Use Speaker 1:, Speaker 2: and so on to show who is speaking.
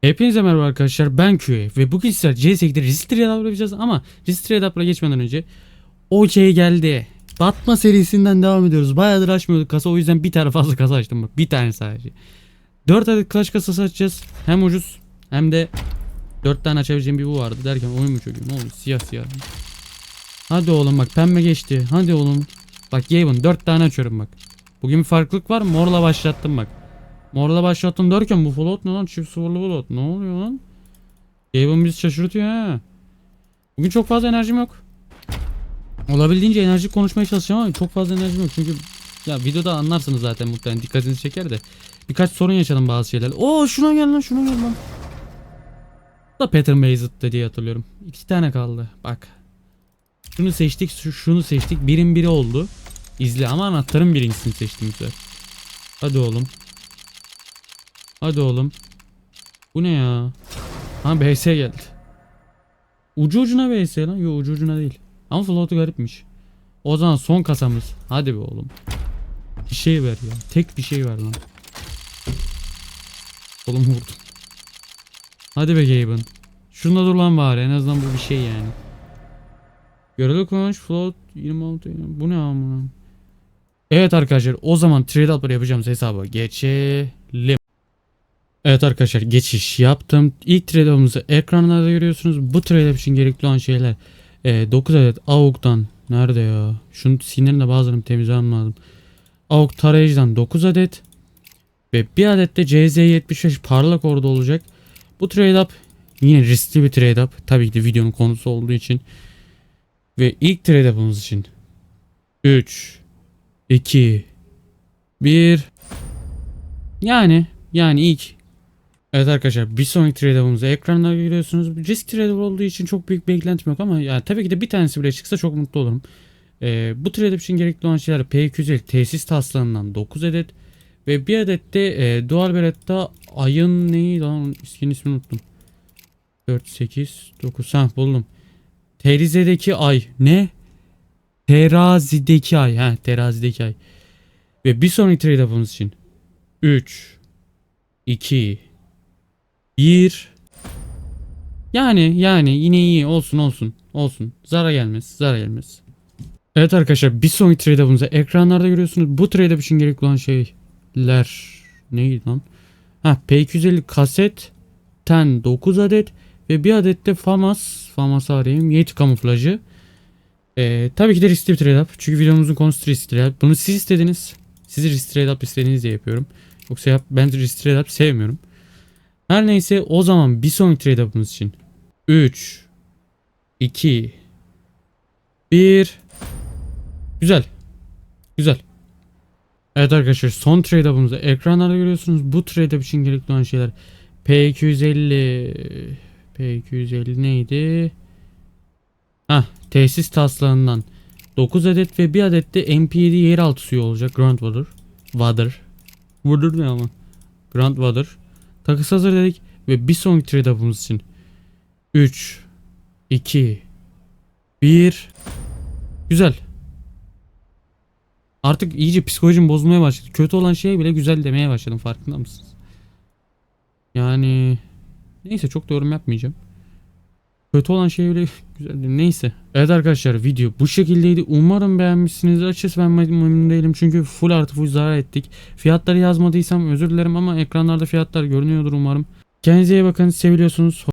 Speaker 1: Hepinize merhaba arkadaşlar ben QA ve bugün sizler CS2'de Risk Trade yapacağız ama Trade Up'la geçmeden önce OK geldi. Batma serisinden devam ediyoruz. Bayağıdır açmıyorduk kasa o yüzden bir tane fazla kasa açtım bak. Bir tane sadece. 4 adet Clash kasası açacağız. Hem ucuz hem de 4 tane açabileceğim bir bu vardı derken oyun mu çocuğum ne oldu siyah siyah. Hadi oğlum bak pembe geçti. Hadi oğlum. Bak Gaben 4 tane açıyorum bak. Bugün bir farklılık var morla başlattım bak. Morla başlattım derken bu float ne lan? Çift sıfırlı float. Ne oluyor lan? Gaben bizi şaşırtıyor ha. Bugün çok fazla enerjim yok. Olabildiğince enerji konuşmaya çalışacağım ama çok fazla enerjim yok. Çünkü ya videoda anlarsınız zaten muhtemelen dikkatinizi çeker de. Birkaç sorun yaşadım bazı şeyler. Oo şuna gel lan şuna gel lan. Bu Da Peter Mazet diye hatırlıyorum. İki tane kaldı. Bak. Şunu seçtik, şu- şunu seçtik. Birin biri oldu. İzle ama anahtarın birincisini seçtim. Hadi oğlum. Hadi oğlum. Bu ne ya? Ha BS geldi. Ucu ucuna BS lan. Yok ucu ucuna değil. Ama float'u garipmiş. O zaman son kasamız. Hadi be oğlum. Bir şey ver ya. Tek bir şey ver lan. Oğlum vurdum. Hadi be Gaben. Şunda dur lan bari. En azından bu bir şey yani. Göreli kullanış float 26. Bu ne amına? Evet arkadaşlar o zaman trade up'ları yapacağımız hesaba geçelim. Evet arkadaşlar geçiş yaptım. İlk trade up'ımızı ekranlarda görüyorsunuz. Bu trade için gerekli olan şeyler. e, 9 adet AUG'dan nerede ya? Şunun sinirini de bazılarını temizlemem lazım. AUG tarayıcıdan 9 adet. Ve bir adet de CZ75 parlak orada olacak. Bu trade up yine riskli bir trade up. Tabii ki de videonun konusu olduğu için. Ve ilk trade up'ımız için 3 2 1 Yani yani ilk Evet arkadaşlar bir sonraki trade up'ımızı ekranlarda görüyorsunuz. Risk trade olduğu için çok büyük beklentim yok ama yani tabii ki de bir tanesi bile çıksa çok mutlu olurum. Ee, bu trade için gerekli olan şeyler P250 tesis taslağından 9 adet ve bir adet de e, dual beretta ayın neyi lan ismini ismini unuttum. 4 8 9 ha buldum. Terizedeki ay ne? Terazideki ay. Ha terazideki ay. Ve bir sonraki trade için 3 2 1 Yani yani yine iyi olsun olsun olsun. Zara gelmez zara gelmez. Evet arkadaşlar bir sonraki trade up'ımızı ekranlarda görüyorsunuz. Bu trade up için gerekli olan şeyler neydi lan? Ha P250 kasetten 9 adet ve bir adet de FAMAS FAMAS arayayım. Yeti kamuflajı. Ee, tabii ki de riskli bir trade up. Çünkü videomuzun konusu riskli trade up. Bunu siz istediniz. Sizi riskli trade up istediğiniz diye yapıyorum. Yoksa yap, ben riskli trade up sevmiyorum. Her neyse o zaman bir sonraki trade up'ımız için 3 2 1 Güzel. Güzel. Evet arkadaşlar son trade up'ımızı ekranlarda görüyorsunuz. Bu trade up için gerekli olan şeyler P250 P250 neydi? Hah tesis taslağından 9 adet ve bir adet de MP7 yeraltı suyu olacak. Groundwater. Water. Water ne ama? Groundwater. Takısı hazır dedik ve bir sonraki trade up'ımız için 3 2 1 Güzel. Artık iyice psikolojim bozulmaya başladı. Kötü olan şeye bile güzel demeye başladım farkında mısınız? Yani neyse çok da yorum yapmayacağım. Kötü olan şey bile güzel değil. Neyse. Evet arkadaşlar video bu şekildeydi. Umarım beğenmişsinizdir. Açıkçası ben memnun değilim. Çünkü full artı full zarar ettik. Fiyatları yazmadıysam özür dilerim ama ekranlarda fiyatlar görünüyordur umarım. Kendinize iyi bakın. Seviliyorsunuz.